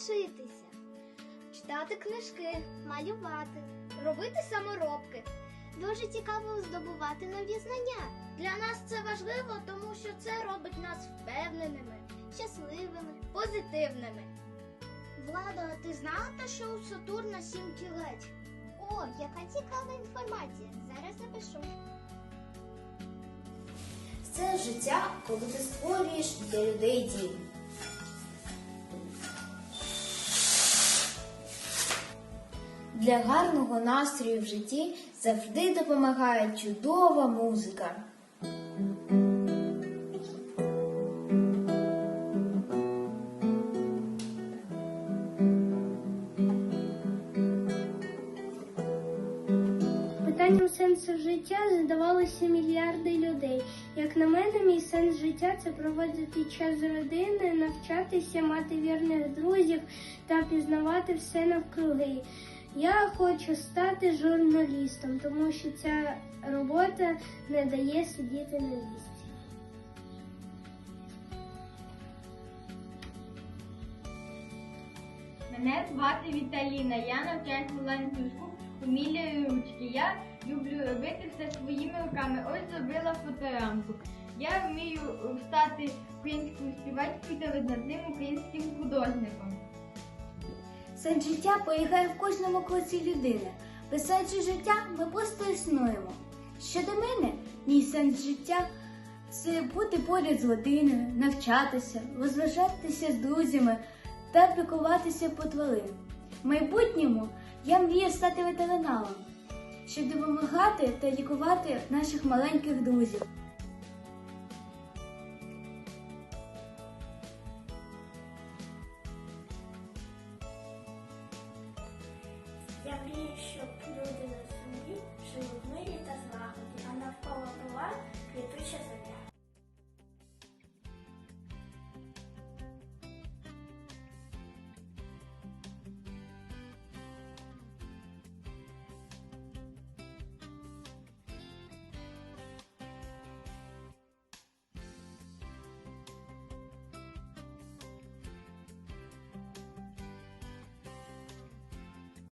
вчитися, читати книжки, малювати, робити саморобки. Дуже цікаво здобувати нові знання. Для нас це важливо, тому що це робить нас впевненими, щасливими, позитивними. Влада, а ти знала, що у Сатурна сім кілець? О, яка цікава інформація. Зараз запишу. Це життя, коли ти створюєш для людей дім. Для гарного настрою в житті завжди допомагає чудова музика. Питанням сенсу життя задавалося мільярди людей. Як на мене, мій сенс життя це проводити час з родиною, навчатися, мати вірних друзів та пізнавати все навкруги. Я хочу стати журналістом, тому що ця робота не дає сидіти на місці. Мене звати Віталіна. Я навчаюсь в ланцюжку умілля ручки. Я люблю робити все своїми руками. Ось зробила фоторамку. Я вмію стати українською співачкою та видатним українським художником. Сенс життя полягає в кожному кроці людини. Без Писаючи життя, ми просто існуємо. Щодо мене, мій сенс життя це бути поряд з родиною, навчатися, розважатися з друзями та піклуватися по тварин. В майбутньому я мрію стати ветеринаром, щоб допомагати та лікувати наших маленьких друзів. Я щоб люди на землі в мирі та злагоді, а навколо була квітуча земля.